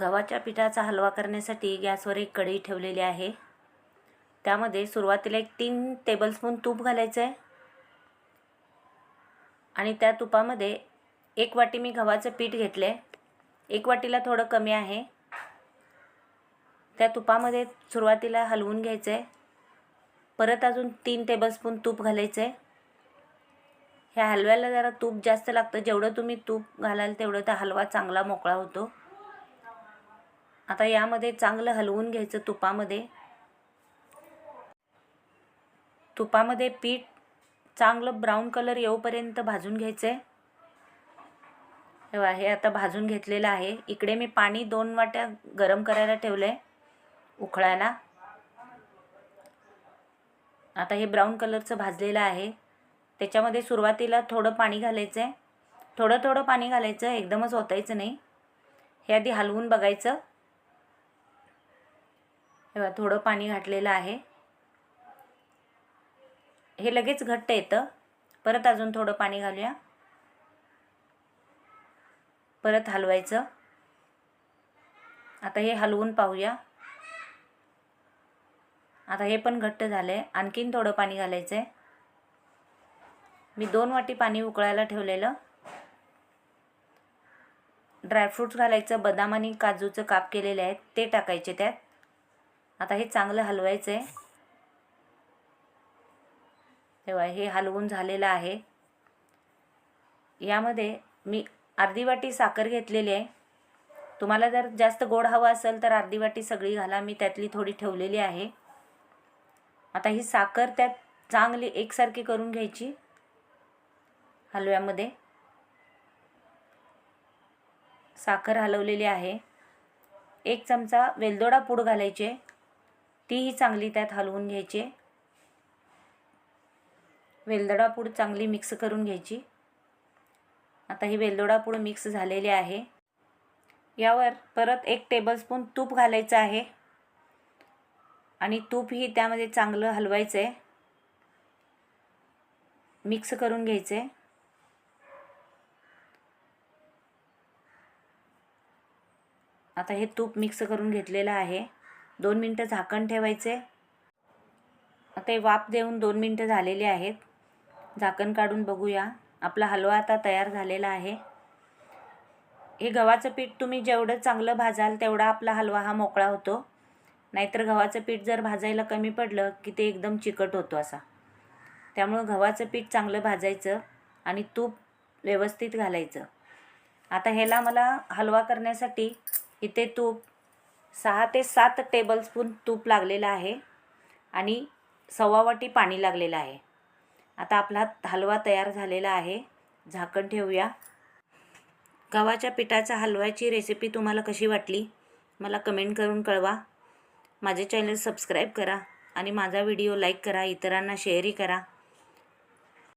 गव्हाच्या पिठाचा हलवा करण्यासाठी गॅसवर एक कढई ठेवलेली आहे. त्यामध्ये सुरुवातीला एक तीन टेबलस्पून तूप घालायचं आहे आणि त्या तुपामध्ये एक वाटी मी गव्हाचं पीठ घेतलं आहे एक वाटीला थोडं कमी आहे. त्या तुपामध्ये सुरुवातीला हलवून घ्यायचं आहे परत अजून तीन टेबलस्पून तूप घालायचं आहे ह्या हलव्याला जरा तूप जास्त लागतं. जेवढं तुम्ही तूप घालाल तेवढं त्या हलवा चांगला मोकळा होतो. आता यामध्ये चांगलं हलवून घ्यायचं तुपामध्ये. तुपामध्ये पीठ चांगलं ब्राऊन कलर येऊपर्यंत भाजून घ्यायचं आहे हे आता भाजून घेतलेलं आहे. इकडे मी पाणी दोन वाट्या गरम करायला ठेवलं आहे उकळायला. आता हे ब्राऊन कलरचं भाजलेलं आहे. त्याच्यामध्ये सुरुवातीला थोडं पाणी घालायचं आहे थोडं थोडं पाणी घालायचं एकदमच ओतायचं नाही. हे आधी हलवून बघायचं. बघा थोडं पाणी घातलेलं आहे. हे लगेच घट्ट येतं. परत अजून थोडं पाणी घालूया. परत हलवायचं. आता हे हलवून पाहूया. आता हे पण घट्ट झालं आहे आणखीन थोडं पाणी घालायचं आहे मी दोन वाटी पाणी उकळायला ठेवलेलं. ड्रायफ्रूट्स घालायचं बदाम आणि काजूचं काप केलेले आहेत ते टाकायचे त्यात. आता हे चांगलं हलवायचं आहे तेव्हा हे हलवून झालेलं आहे. यामध्ये मी अर्धी वाटी साखर घेतलेली आहे. तुम्हाला जर जास्त गोड हवं असेल तर अर्धी वाटी सगळी घाला. मी त्यातली थोडी ठेवलेली आहे. आता ही साखर त्यात चांगली एकसारखी करून घ्यायची हलव्यामध्ये. साखर हलवलेली आहे. एक चमचा वेलदोडा पूड घालायचे. तीही चांगली त्यात हलवून घ्यायची. वेलदोडा पूड चांगली मिक्स करून घ्यायची. आता ही वेलदोडा पूड मिक्स झालेली आहे. यावर परत एक टेबलस्पून तूप घालायचं आहे. आणि तूपही त्यामध्ये चांगलं हलवायचं आहे. मिक्स करून घ्यायचं. आहे आता हे तूप मिक्स करून घेतलेलं आहे. दोन मिनटं झाकण ठेवायचे. आता हे वाफ देऊन दोन मिनटं झालेली आहेत. झाकण काढून बघूया. आपला हलवा आता तयार झालेला आहे. हे गव्हाचं पीठ तुम्ही जेवढं चांगलं भाजाल तेवढा आपला हलवा हा मोकळा होतो. नाहीतर गव्हाचं पीठ जर भाजायला कमी पडलं की ते एकदम चिकट होतो असा. त्यामुळं गव्हाचं पीठ चांगलं भाजायचं आणि तूप व्यवस्थित घालायचं. आता ह्याला मला हलवा करण्यासाठी इथे तूप सहा ते सात टेबलस्पून तूप लागलेलं आहे आणि सव्वा वाटी पाणी लागलेलं आहे. आता आपला हलवा तयार झालेला आहे. झाकण ठेवूया. गव्हाच्या पिठाच्या हलव्याची रेसिपी तुम्हाला कशी वाटली? मला कमेंट करून कळवा. माझे चॅनल सबस्क्राईब करा आणि माझा व्हिडिओ लाईक करा इतरांना शेअरही करा.